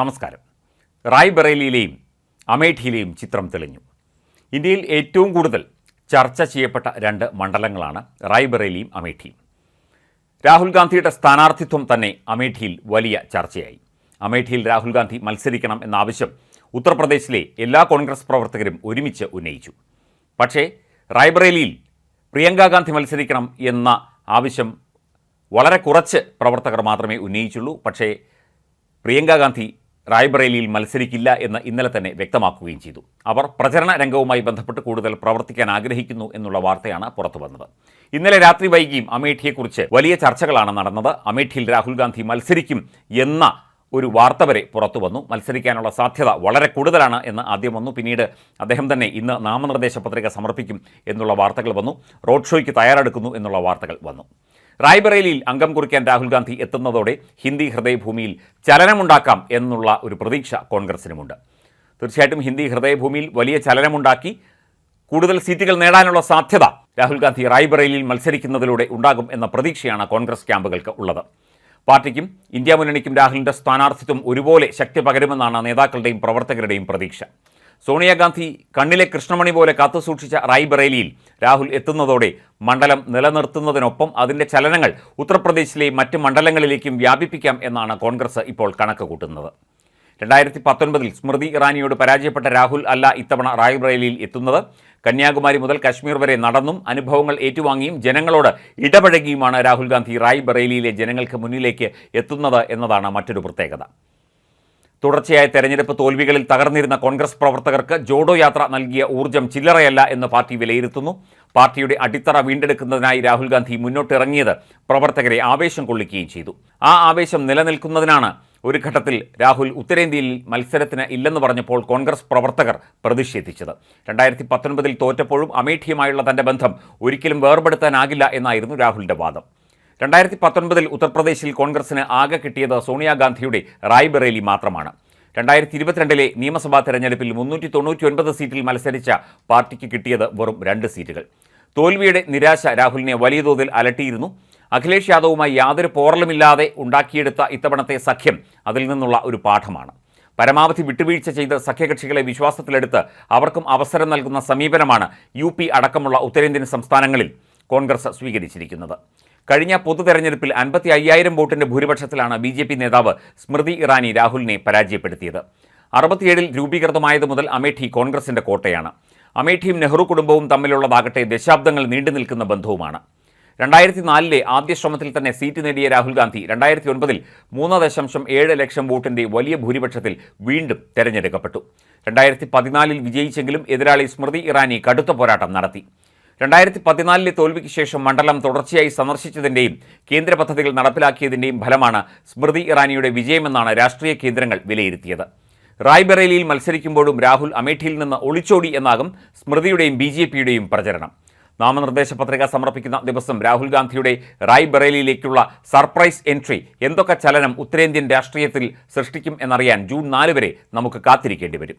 നമസ്കാരം. റായ്ബറേലിയിലെയും അമേഠിയിലെയും ചിത്രം തെളിഞ്ഞു. ഇന്ത്യയിൽ ഏറ്റവും കൂടുതൽ ചർച്ച ചെയ്യപ്പെട്ട രണ്ട് മണ്ഡലങ്ങളാണ് റായ്ബറേലിയും അമേഠിയും. രാഹുൽ ഗാന്ധിയുടെ സ്ഥാനാർത്ഥിത്വം തന്നെ അമേഠിയിൽ വലിയ ചർച്ചയായി. അമേഠിയിൽ രാഹുൽ ഗാന്ധി മത്സരിക്കണം എന്ന ആവശ്യം ഉത്തർപ്രദേശിലെ എല്ലാ കോൺഗ്രസ് പ്രവർത്തകരും ഒരുമിച്ച് ഉന്നയിച്ചു. പക്ഷേ റായ്ബറേലിയിൽ പ്രിയങ്ക ഗാന്ധി മത്സരിക്കണം എന്ന ആവശ്യം വളരെ കുറച്ച് പ്രവർത്തകർ മാത്രമേ ഉന്നയിച്ചുള്ളൂ. പക്ഷേ പ്രിയങ്ക ഗാന്ധി റായ്ബറേലിയിൽ മത്സരിക്കില്ല എന്ന് ഇന്നലെ തന്നെ വ്യക്തമാക്കുകയും ചെയ്തു. അവർ പ്രചരണ രംഗവുമായി ബന്ധപ്പെട്ട് കൂടുതൽ പ്രവർത്തിക്കാൻ ആഗ്രഹിക്കുന്നു എന്നുള്ള വാർത്തയാണ് പുറത്തു വന്നത്. ഇന്നലെ രാത്രി വൈകിയും അമേഠിയെക്കുറിച്ച് വലിയ ചർച്ചകളാണ് നടന്നത്. അമേഠിയിൽ രാഹുൽ ഗാന്ധി മത്സരിക്കും എന്ന ഒരു വാർത്ത വരെ പുറത്തു വന്നു. മത്സരിക്കാനുള്ള സാധ്യത വളരെ കൂടുതലാണ് എന്ന് ആദ്യം വന്നു. പിന്നീട് അദ്ദേഹം തന്നെ ഇന്ന് നാമനിർദ്ദേശ പത്രിക സമർപ്പിക്കും എന്നുള്ള വാർത്തകൾ വന്നു. റോഡ് ഷോയ്ക്ക് തയ്യാറെടുക്കുന്നു എന്നുള്ള വാർത്തകൾ വന്നു. റായ്ബറേലിയിൽ അംഗം കുറിക്കാൻ രാഹുൽ ഗാന്ധി എത്തുന്നതോടെ ഹിന്ദി ഹൃദയഭൂമിയിൽ ചലനമുണ്ടാക്കാം എന്നുള്ള ഒരു പ്രതീക്ഷ കോൺഗ്രസിനുമുണ്ട്. തീർച്ചയായിട്ടും ഹിന്ദി ഹൃദയഭൂമിയിൽ വലിയ ചലനമുണ്ടാക്കി കൂടുതൽ സീറ്റുകൾ നേടാനുള്ള സാധ്യത രാഹുൽ ഗാന്ധി റായ്ബറേലിയിൽ മത്സരിക്കുന്നതിലൂടെ ഉണ്ടാകും എന്ന പ്രതീക്ഷയാണ് കോൺഗ്രസ് ക്യാമ്പുകൾക്ക് ഉള്ളത്. പാർട്ടിക്കും ഇന്ത്യ മുന്നണിക്കും രാഹുലിന്റെ സ്ഥാനാർത്ഥിത്വം ഒരുപോലെ ശക്തി പകരുമെന്നാണ് നേതാക്കളുടെയും പ്രവർത്തകരുടെയും പ്രതീക്ഷ. സോണിയാഗാന്ധി കണ്ണിലെ കൃഷ്ണമണി പോലെ കാത്തുസൂക്ഷിച്ച റായ്ബറേലിയിൽ രാഹുൽ എത്തുന്നതോടെ മണ്ഡലം നിലനിർത്തുന്നതിനൊപ്പം അതിന്റെ ചലനങ്ങൾ ഉത്തർപ്രദേശിലെ മറ്റ് മണ്ഡലങ്ങളിലേക്കും വ്യാപിപ്പിക്കാം എന്നാണ് കോൺഗ്രസ് ഇപ്പോൾ കണക്ക് കൂട്ടുന്നത്. രണ്ടായിരത്തി പത്തൊൻപതിൽ സ്മൃതി ഇറാനിയോട് പരാജയപ്പെട്ട രാഹുൽ അല്ല ഇത്തവണ റായ്ബറേലിയിൽ എത്തുന്നത്. കന്യാകുമാരി മുതൽ കശ്മീർ വരെ നടന്നും അനുഭവങ്ങൾ ഏറ്റുവാങ്ങിയും ജനങ്ങളോട് ഇടപഴകിയുമാണ് രാഹുൽ ഗാന്ധി റായ്ബറേലിയിലെ ജനങ്ങൾക്ക് മുന്നിലേക്ക് എത്തുന്നത് എന്നതാണ് മറ്റൊരു പ്രത്യേകത. തുടർച്ചയായ തെരഞ്ഞെടുപ്പ് തോൽവികളിൽ തകർന്നിരുന്ന കോൺഗ്രസ് പ്രവർത്തകർക്ക് ജോഡോ യാത്ര നൽകിയ ഊർജം ചില്ലറയല്ല എന്ന് പാർട്ടി വിലയിരുത്തുന്നു. പാർട്ടിയുടെ അടിത്തറ വീണ്ടെടുക്കുന്നതിനായി രാഹുൽ ഗാന്ധി മുന്നോട്ടിറങ്ങിയത് പ്രവർത്തകരെ ആവേശം കൊള്ളിക്കുകയും ചെയ്തു. ആ ആവേശം നിലനിൽക്കുന്നതിനാണ് ഒരു ഘട്ടത്തിൽ രാഹുൽ ഉത്തരേന്ത്യയിൽ മത്സരത്തിന് ഇല്ലെന്ന് പറഞ്ഞപ്പോൾ കോൺഗ്രസ് പ്രവർത്തകർ പ്രതിഷേധിച്ചത്. രണ്ടായിരത്തി പത്തൊൻപതിൽ തോറ്റപ്പോഴും അമേഠിയുമായുള്ള തന്റെ ബന്ധം ഒരിക്കലും വേർപെടുത്താനാകില്ല എന്നായിരുന്നു രാഹുലിന്റെ വാദം. രണ്ടായിരത്തി പത്തൊൻപതിൽ ഉത്തർപ്രദേശിൽ കോൺഗ്രസിന് ആകെ കിട്ടിയത് സോണിയാഗാന്ധിയുടെ റായ്ബറേലി മാത്രമാണ്. രണ്ടായിരത്തി ഇരുപത്തിരണ്ടിലെ നിയമസഭാ തെരഞ്ഞെടുപ്പിൽ മുന്നൂറ്റി തൊണ്ണൂറ്റി ഒൻപത് സീറ്റിൽ മത്സരിച്ച പാർട്ടിക്ക് കിട്ടിയത് വെറും രണ്ട് സീറ്റുകൾ. തോൽവിയുടെ നിരാശ രാഹുലിനെ വലിയ തോതിൽ അലട്ടിയിരുന്നു. അഖിലേഷ് യാദവുമായി യാതൊരു പോറലുമില്ലാതെ ഉണ്ടാക്കിയെടുത്ത ഇത്തവണത്തെ സഖ്യം അതിൽ നിന്നുള്ള ഒരു പാഠമാണ്. പരമാവധി വിട്ടുവീഴ്ച ചെയ്ത് സഖ്യകക്ഷികളെ വിശ്വാസത്തിലെടുത്ത് അവർക്കും അവസരം നൽകുന്ന സമീപനമാണ് യു അടക്കമുള്ള ഉത്തരേന്ത്യൻ സംസ്ഥാനങ്ങളിൽ കോൺഗ്രസ് സ്വീകരിച്ചിരിക്കുന്നത്. കഴിഞ്ഞ പൊതു തെരഞ്ഞെടുപ്പിൽ അൻപത്തി അയ്യായിരം വോട്ടിന്റെ ഭൂരിപക്ഷത്തിലാണ് ബി ജെ പി നേതാവ് സ്മൃതി ഇറാനി രാഹുലിനെ പരാജയപ്പെടുത്തിയത്. അറുപത്തിയേഴിൽ രൂപീകൃതമായത് മുതൽ അമേഠി കോൺഗ്രസിന്റെ കോട്ടയാണ്. അമേഠിയും നെഹ്റു കുടുംബവും തമ്മിലുള്ളതാകട്ടെ ദശാബ്ദങ്ങൾ നീണ്ടു നിൽക്കുന്ന ബന്ധവുമാണ്. രണ്ടായിരത്തി നാലിലെ ആദ്യ ശ്രമത്തിൽ തന്നെ സീറ്റ് നേടിയ രാഹുൽ ഗാന്ധി രണ്ടായിരത്തി ഒൻപതിൽ മൂന്ന് ദശാംശം ഏഴ് ലക്ഷം വോട്ടിന്റെ വലിയ ഭൂരിപക്ഷത്തിൽ വീണ്ടും തെരഞ്ഞെടുക്കപ്പെട്ടു. രണ്ടായിരത്തി പതിനാലിൽ വിജയിച്ചെങ്കിലും എതിരാളി സ്മൃതി ഇറാനി കടുത്ത പോരാട്ടം നടത്തി. രണ്ടായിരത്തി പതിനാലിലെ തോൽവിക്ക് ശേഷം മണ്ഡലം തുടർച്ചയായി സന്ദർശിച്ചതിന്റെയും കേന്ദ്ര പദ്ധതികൾ നടപ്പിലാക്കിയതിന്റെയും ഫലമാണ് സ്മൃതി ഇറാനിയുടെ വിജയമെന്നാണ് രാഷ്ട്രീയ കേന്ദ്രങ്ങൾ വിലയിരുത്തിയത്. റായ്ബറേലിയിൽ മത്സരിക്കുമ്പോഴും രാഹുൽ അമേഠിയിൽ നിന്ന് ഒളിച്ചോടി എന്നാകും സ്മൃതിയുടെയും ബി ജെ പിയുടെയും പ്രചരണം. നാമനിർദ്ദേശ പത്രിക സമർപ്പിക്കുന്ന ദിവസം രാഹുൽ ഗാന്ധിയുടെ റായ്ബറേലിയിലേക്കുള്ള സർപ്രൈസ് എൻട്രി എന്തൊക്കെ ചലനം ഉത്തരേന്ത്യൻ രാഷ്ട്രീയത്തിൽ സൃഷ്ടിക്കും എന്നറിയാൻ ജൂൺ നാല് വരെ നമുക്ക് കാത്തിരിക്കേണ്ടി വരും.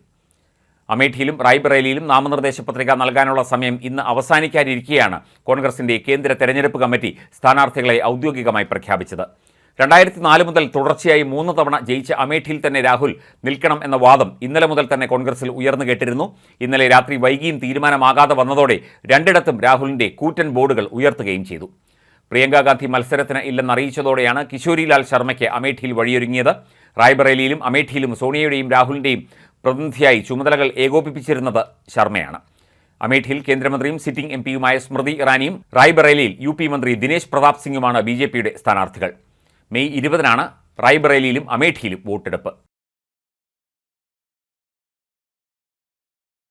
അമേഠിയിലും റായ്ബറേലിയിലും നാമനിർദ്ദേശ പത്രിക നൽകാനുള്ള സമയം ഇന്ന് അവസാനിക്കാനിരിക്കെയാണ് കോൺഗ്രസിന്റെ കേന്ദ്ര തെരഞ്ഞെടുപ്പ് കമ്മിറ്റി സ്ഥാനാർത്ഥികളെ ഔദ്യോഗികമായി പ്രഖ്യാപിച്ചത്. രണ്ടായിരത്തി നാല് മുതൽ തുടർച്ചയായി മൂന്ന് തവണ ജയിച്ച അമേഠിയിൽ തന്നെ രാഹുൽ നിൽക്കണം എന്ന വാദം ഇന്നലെ മുതൽ തന്നെ കോൺഗ്രസിൽ ഉയർന്നു കേട്ടിരുന്നു. ഇന്നലെ രാത്രി വൈകിയും തീരുമാനമാകാതെ വന്നതോടെ രണ്ടിടത്തും രാഹുലിന്റെ കൂറ്റൻ ബോർഡുകൾ ഉയർത്തുകയും ചെയ്തു. പ്രിയങ്കാ ഗാന്ധി മത്സരത്തിന് ഇല്ലെന്നറിയിച്ചതോടെയാണ് കിശോരിലാൽ ശർമ്മയ്ക്ക് അമേഠിയിൽ വഴിയൊരുങ്ങിയത്. റായ്ബറേലിയിലും അമേഠിയിലും സോണിയയുടെയും രാഹുലിന്റെയും പ്രതിനിധിയായി ചുമതലകൾ ഏകോപിപ്പിച്ചിരുന്നത് ശർമ്മയാണ്. അമേഠിയിൽ കേന്ദ്രമന്ത്രിയും സിറ്റിംഗ് എം പിയുമായ സ്മൃതി ഇറാനിയും റായ്ബറേലിയിൽ യു പി മന്ത്രി ദിനേശ് പ്രതാപ് സിംഗുമാണ് ബി ജെ പിയുടെ സ്ഥാനാർത്ഥികൾ. മെയ് ഇരുപതിനാണ് റായ്ബറേലിയിലും അമേഠിയിലും വോട്ടെടുപ്പ്.